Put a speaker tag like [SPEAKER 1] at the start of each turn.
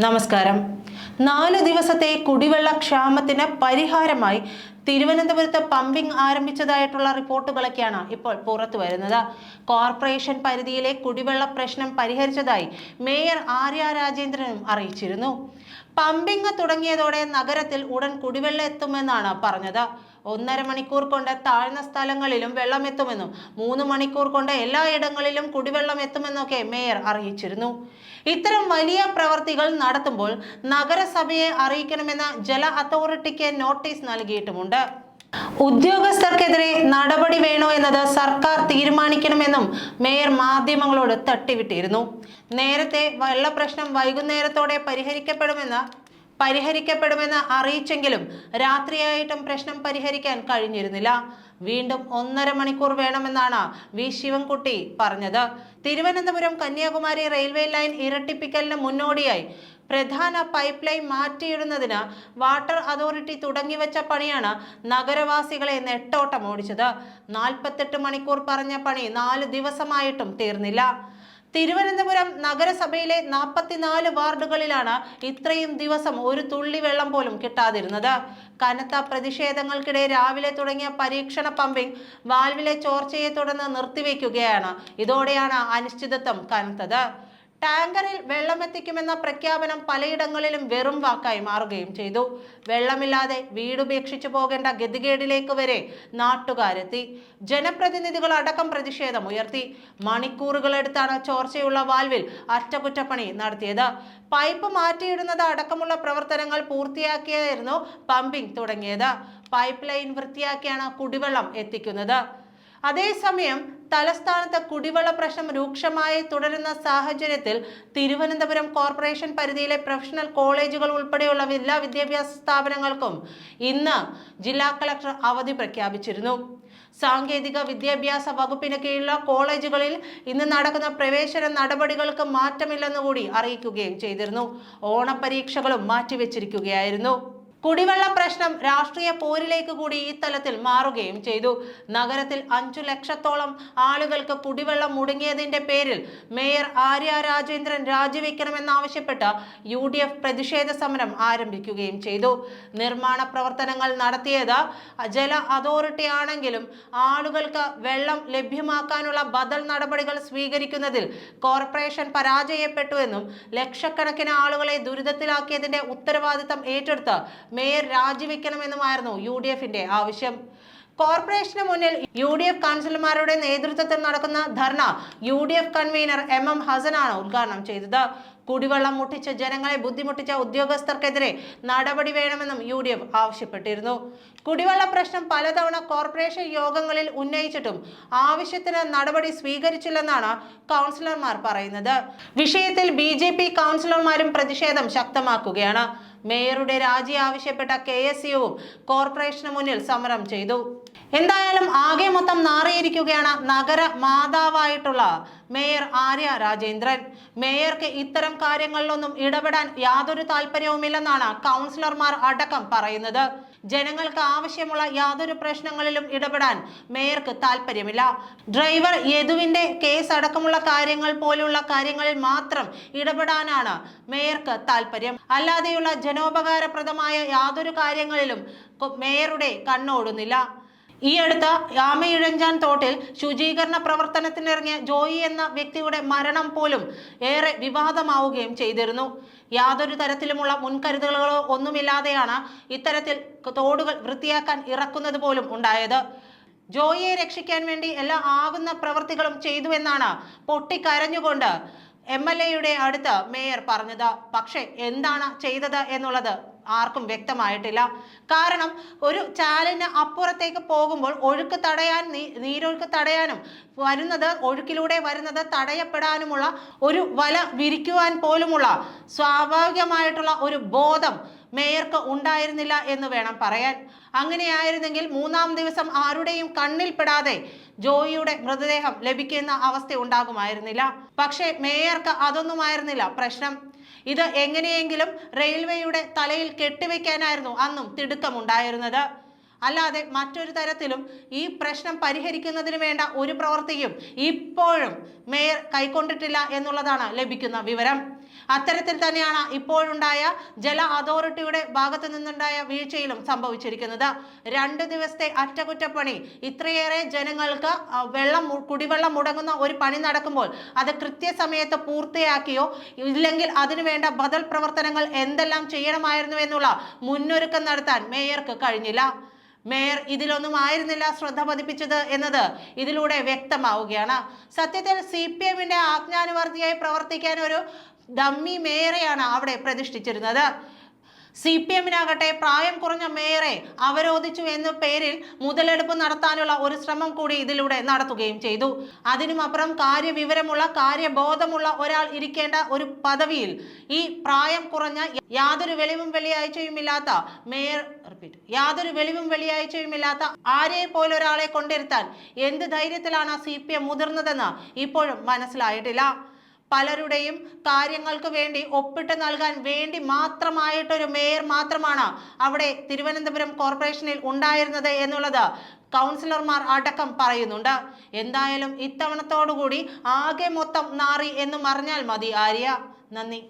[SPEAKER 1] നമസ്കാരം. നാല് ദിവസത്തെ കുടിവെള്ള ക്ഷാമത്തിന് പരിഹാരമായി തിരുവനന്തപുരത്ത് പമ്പിംഗ് ആരംഭിച്ചതായിട്ടുള്ള റിപ്പോർട്ടുകളൊക്കെയാണ് ഇപ്പോൾ പുറത്തു വരുന്നത്. കോർപ്പറേഷൻ പരിധിയിലെ കുടിവെള്ള പ്രശ്നം പരിഹരിച്ചതായി മേയർ ആര്യ രാജേന്ദ്രനും അറിയിച്ചിരുന്നു. പമ്പിംഗ് തുടങ്ങിയതോടെ നഗരത്തിൽ ഉടൻ കുടിവെള്ളം എത്തുമെന്നാണ് പറഞ്ഞത്. ഒന്നര മണിക്കൂർ കൊണ്ട് താഴ്ന്ന സ്ഥലങ്ങളിലും വെള്ളം എത്തുമെന്നും മൂന്ന് മണിക്കൂർ കൊണ്ട് എല്ലായിടങ്ങളിലും കുടിവെള്ളം എത്തുമെന്നൊക്കെ മേയർ അറിയിച്ചിരുന്നു. ഇത്തരം വലിയ പ്രവർത്തികൾ നടത്തുമ്പോൾ നഗരസഭയെ അറിയിക്കണമെന്ന ജല അതോറിറ്റിക്ക് നോട്ടീസ് നൽകിയിട്ടുമുണ്ട്. ഉദ്യോഗസ്ഥർക്കെതിരെ നടപടി വേണോ എന്നത് സർക്കാർ തീരുമാനിക്കണമെന്നും മേയർ മാധ്യമങ്ങളോട് തട്ടിവിട്ടിരുന്നു. നേരത്തെ വെള്ളപ്രശ്നം വൈകുന്നേരത്തോടെ പരിഹരിക്കപ്പെടുമെന്ന് പരിഹരിക്കപ്പെടുമെന്ന് അറിയിച്ചെങ്കിലും രാത്രിയായിട്ടും പ്രശ്നം പരിഹരിക്കാൻ കഴിഞ്ഞിരുന്നില്ല. വീണ്ടും ഒന്നര മണിക്കൂർ വേണമെന്നാണ് വി. ശിവൻകുട്ടി പറഞ്ഞത്. തിരുവനന്തപുരം കന്യാകുമാരി റെയിൽവേ ലൈൻ ഇരട്ടിപ്പിക്കലിന് മുന്നോടിയായി പ്രധാന പൈപ്പ് ലൈൻ മാറ്റിയിടുന്നതിന് വാട്ടർ അതോറിറ്റി തുടങ്ങിവെച്ച പണിയാണ് നഗരവാസികളെ നെട്ടോട്ടം ഓടിച്ചത് നാൽപ്പത്തെട്ട് മണിക്കൂർ പറഞ്ഞ പണി നാല് ദിവസമായിട്ടും തീർന്നില്ല. തിരുവനന്തപുരം നഗരസഭയിലെ നാൽപ്പത്തിനാല് വാർഡുകളിലാണ് ഇത്രയും ദിവസം ഒരു തുള്ളി വെള്ളം പോലും കിട്ടാതിരുന്നത്. കനത്ത പ്രതിഷേധങ്ങൾക്കിടെ രാവിലെ തുടങ്ങിയ പരീക്ഷണ പമ്പിംഗ് വാൽവിലെ ചോർച്ചയെ തുടർന്ന് നിർത്തിവെക്കുകയാണ്. ഇതോടെയാണ് അനിശ്ചിതത്വം കനത്തത്. ടാങ്കറിൽ വെള്ളമെത്തിക്കുമെന്ന പ്രഖ്യാപനം പലയിടങ്ങളിലും വെറും വാക്കായി മാറുകയും ചെയ്തു. വെള്ളമില്ലാതെ വീടുപേക്ഷിച്ചു പോകേണ്ട ഗതികേടിലേക്ക് വരെ നാട്ടുകാരെത്തി. ജനപ്രതിനിധികൾ അടക്കം പ്രതിഷേധം ഉയർത്തി. മണിക്കൂറുകളെടുത്താണ് ചോർച്ചയുള്ള വാൽവിൽ അറ്റകുറ്റപ്പണി നടത്തിയത്. പൈപ്പ് മാറ്റിയിടുന്നത് അടക്കമുള്ള പ്രവർത്തനങ്ങൾ പൂർത്തിയാക്കിയായിരുന്നു പമ്പിംഗ് തുടങ്ങിയത്. പൈപ്പ് ലൈൻ വൃത്തിയാക്കിയാണ് കുടിവെള്ളം എത്തിക്കുന്നത്. അതേസമയം തലസ്ഥാനത്ത് കുടിവെള്ള പ്രശ്നം രൂക്ഷമായി തുടരുന്ന സാഹചര്യത്തിൽ തിരുവനന്തപുരം കോർപ്പറേഷൻ പരിധിയിലെ പ്രൊഫഷണൽ കോളേജുകൾ ഉൾപ്പെടെയുള്ള എല്ലാ വിദ്യാഭ്യാസ സ്ഥാപനങ്ങൾക്കും ഇന്ന് ജില്ലാ കളക്ടർ അവധി പ്രഖ്യാപിച്ചിരുന്നു. സാങ്കേതിക വിദ്യാഭ്യാസ വകുപ്പിന് കീഴിലുള്ള കോളേജുകളിൽ ഇന്ന് നടക്കുന്ന പ്രവേശന നടപടികൾക്ക് മാറ്റമില്ലെന്നുകൂടി അറിയിക്കുകയും ചെയ്തിരുന്നു. ഓണപരീക്ഷകളും മാറ്റിവെച്ചിരിക്കുകയായിരുന്നു. കുടിവെള്ള പ്രശ്നം രാഷ്ട്രീയ പോരിലേക്ക് കൂടി ഈ തലത്തിൽ മാറുകയും ചെയ്തു. നഗരത്തിൽ അഞ്ചു ലക്ഷത്തോളം ആളുകൾക്ക് കുടിവെള്ളം മുടങ്ങിയതിന്റെ പേരിൽ മേയർ ആര്യ രാജേന്ദ്രൻ രാജിവെക്കണമെന്നാവശ്യപ്പെട്ട് യു ഡി എഫ് പ്രതിഷേധ സമരം ആരംഭിക്കുകയും ചെയ്തു. നിർമ്മാണ പ്രവർത്തനങ്ങൾ നടത്തിയത് ജല അതോറിറ്റി ആണെങ്കിലും ആളുകൾക്ക് വെള്ളം ലഭ്യമാക്കാനുള്ള ബദൽ നടപടികൾ സ്വീകരിക്കുന്നതിൽ കോർപ്പറേഷൻ പരാജയപ്പെട്ടുവെന്നും ലക്ഷക്കണക്കിന് ആളുകളെ ദുരിതത്തിലാക്കിയതിന്റെ ഉത്തരവാദിത്തം ഏറ്റെടുത്ത് മേയർ രാജിവെക്കണമെന്നുമായിരുന്നു യു ഡി എഫിന്റെ ആവശ്യം. കോർപ്പറേഷന് മുന്നിൽ യു ഡി എഫ് കൗൺസിലർമാരുടെ നേതൃത്വത്തിൽ നടക്കുന്ന ധർണ U D F convener M M ഹസനാണ് ഉദ്ഘാടനം ചെയ്തത്. കുടിവെള്ളം മുട്ടിച്ച ജനങ്ങളെ ബുദ്ധിമുട്ടിച്ച ഉദ്യോഗസ്ഥർക്കെതിരെ നടപടി വേണമെന്നും യു ഡി എഫ് ആവശ്യപ്പെട്ടിരുന്നു. കുടിവെള്ള പ്രശ്നം പലതവണ കോർപ്പറേഷൻ യോഗങ്ങളിൽ ഉന്നയിച്ചിട്ടും ആവശ്യത്തിന് നടപടി സ്വീകരിച്ചില്ലെന്നാണ് കൗൺസിലർമാർ പറയുന്നത്. വിഷയത്തിൽ ബി കൗൺസിലർമാരും പ്രതിഷേധം ശക്തമാക്കുകയാണ്. മേയറുടെ രാജി ആവശ്യപ്പെട്ട കെ എസ് യുവും കോർപ്പറേഷന് മുന്നിൽ സമരം ചെയ്തു. എന്തായാലും ആകെ മൊത്തം നാറിയിരിക്കുകയാണ് നഗര മാതാവായിട്ടുള്ള മേയർ ആര്യ രാജേന്ദ്രൻ. മേയർക്ക് ഇത്തരം കാര്യങ്ങളിലൊന്നും ഇടപെടാൻ യാതൊരു താല്പര്യവുമില്ലെന്നാണ് കൗൺസിലർമാർ അടക്കം പറയുന്നത്. ജനങ്ങൾക്ക് ആവശ്യമുള്ള യാതൊരു പ്രശ്നങ്ങളിലും ഇടപെടാൻ മേയർക്ക് താല്പര്യമില്ല ഡ്രൈവർ യദുവിന്റെ കേസ് അടക്കമുള്ള കാര്യങ്ങൾ പോലുള്ള കാര്യങ്ങളിൽ മാത്രം ഇടപെടാനാണ് മേയർക്ക് താല്പര്യം അല്ലാതെയുള്ള ജനോപകാരപ്രദമായ യാതൊരു കാര്യങ്ങളിലും മേയറുടെ കണ്ണോടുന്നില്ല. ഈ അടുത്ത ആമയിഴഞ്ചാൻ തോട്ടിൽ ശുചീകരണ പ്രവർത്തനത്തിനിറങ്ങിയ ജോയി എന്ന വ്യക്തിയുടെ മരണം പോലും ഏറെ വിവാദമാവുകയും ചെയ്തിരുന്നു. യാതൊരു തരത്തിലുമുള്ള മുൻകരുതലുകളോ ഒന്നുമില്ലാതെയാണ് ഇത്തരത്തിൽ തോടുകൾ വൃത്തിയാക്കാൻ ഇറക്കുന്നത് പോലും ഉണ്ടായത്. ജോയിയെ രക്ഷിക്കാൻ വേണ്ടി എല്ലാ ആകുന്ന പ്രവൃത്തികളും ചെയ്തുവെന്നാണ് പൊട്ടിക്കരഞ്ഞുകൊണ്ട് എം എൽ എയുടെ അടുത്ത് മേയർ പറഞ്ഞത്. പക്ഷേ എന്താണ് ചെയ്തത് എന്നുള്ളത് ആർക്കും വ്യക്തമായിട്ടില്ല. കാരണം ഒരു ചാലിന് അപ്പുറത്തേക്ക് പോകുമ്പോൾ ഒഴുക്ക് തടയാൻ നീരൊഴുക്ക് തടയാനും വരുന്നത് ഒഴുക്കിലൂടെ വരുന്നത് തടയപ്പെടാനുമുള്ള ഒരു വല വിരിക്കുവാൻ പോലുമുള്ള സ്വാഭാവികമായിട്ടുള്ള ഒരു ബോധം മേയർക്ക് ഉണ്ടായിരുന്നില്ല എന്ന് വേണം പറയാൻ. അങ്ങനെയായിരുന്നെങ്കിൽ മൂന്നാം ദിവസം ആരുടെയും കണ്ണിൽപ്പെടാതെ ജോയിയുടെ മൃതദേഹം ലഭിക്കുന്ന അവസ്ഥ ഉണ്ടാകുമായിരുന്നില്ല. പക്ഷേ മേയർക്ക് അതൊന്നുമായിരുന്നില്ല. പ്രശ്നം ഇത് എങ്ങനെയെങ്കിലും റെയിൽവേയുടെ തലയിൽ കെട്ടിവെക്കാനായിരുന്നു അന്നും തിടുക്കമുണ്ടായിരുന്നത്. അല്ലാതെ മറ്റൊരു തരത്തിലും ഈ പ്രശ്നം പരിഹരിക്കുന്നതിന് വേണ്ട ഒരു പ്രവൃത്തിയും ഇപ്പോഴും മേയർ കൈക്കൊണ്ടിട്ടില്ല എന്നുള്ളതാണ് ലഭിക്കുന്ന വിവരം. അത്തരത്തിൽ തന്നെയാണ് ഇപ്പോഴുണ്ടായ ജല അതോറിറ്റിയുടെ ഭാഗത്തു നിന്നുണ്ടായ വീഴ്ചയിലും സംഭവിച്ചിരിക്കുന്നത്. രണ്ട് ദിവസത്തെ അറ്റകുറ്റപ്പണി. ഇത്രയേറെ ജനങ്ങൾക്ക് വെള്ളം കുടിവെള്ളം മുടങ്ങുന്ന ഒരു പണി നടക്കുമ്പോൾ അത് കൃത്യസമയത്ത് പൂർത്തിയാക്കിയോ? ഇല്ലെങ്കിൽ അതിനുവേണ്ട ബദൽ പ്രവർത്തനങ്ങൾ എന്തെല്ലാം ചെയ്യണമായിരുന്നു എന്നുള്ള മുന്നൊരുക്കം നടത്താൻ മേയർക്ക് കഴിഞ്ഞില്ല. മേയർ ഇതിലൊന്നും ആയിരുന്നില്ല ശ്രദ്ധ പതിപ്പിച്ചത് എന്നത് ഇതിലൂടെ വ്യക്തമാവുകയാണ്. സത്യത്തിൽ സി പി എമ്മിന്റെ ആജ്ഞാനുവർത്തിയായി പ്രവർത്തിക്കാൻ ഒരു ഡമ്മി മേയറെയാണ് അവിടെ പ്രതിഷ്ഠിച്ചിരുന്നത്. സി പി എമ്മിനാകട്ടെ പ്രായം കുറഞ്ഞ മേയറെ അവരോധിച്ചു എന്ന പേരിൽ മുതലെടുപ്പ് നടത്താനുള്ള ഒരു ശ്രമം കൂടി ഇതിലൂടെ നടത്തുകയും ചെയ്തു. അതിനുമപ്പുറം കാര്യവിവരമുള്ള കാര്യബോധമുള്ള ഒരാൾ ഇരിക്കേണ്ട ഒരു പദവിയിൽ ഈ പ്രായം കുറഞ്ഞ യാതൊരു വെളിവും വെള്ളിയാഴ്ചയുമില്ലാത്ത മേയർ റിപ്പീറ്റ് യാതൊരു വെളിവും വെള്ളിയാഴ്ചയുമില്ലാത്ത ആരെ പോലൊരാളെ കൊണ്ടിരുത്താൻ എന്ത് ധൈര്യത്തിലാണ് സി പി എം മുതിർന്നതെന്ന് ഇപ്പോഴും മനസ്സിലായിട്ടില്ല. പലരുടെയും കാര്യങ്ങൾക്ക് വേണ്ടി ഒപ്പിട്ട് നൽകാൻ വേണ്ടി മാത്രമായിട്ടൊരു മേയർ മാത്രമാണ് അവിടെ തിരുവനന്തപുരം കോർപ്പറേഷനിൽ ഉണ്ടായിരുന്നത് എന്നുള്ളത് കൗൺസിലർമാർ അടക്കം പറയുന്നുണ്ട്. എന്തായാലും ഇത്തവണത്തോടുകൂടി ആകെ മൊത്തം നാറി എന്ന് പറഞ്ഞാൽ മതി ആര്യ. നന്ദി.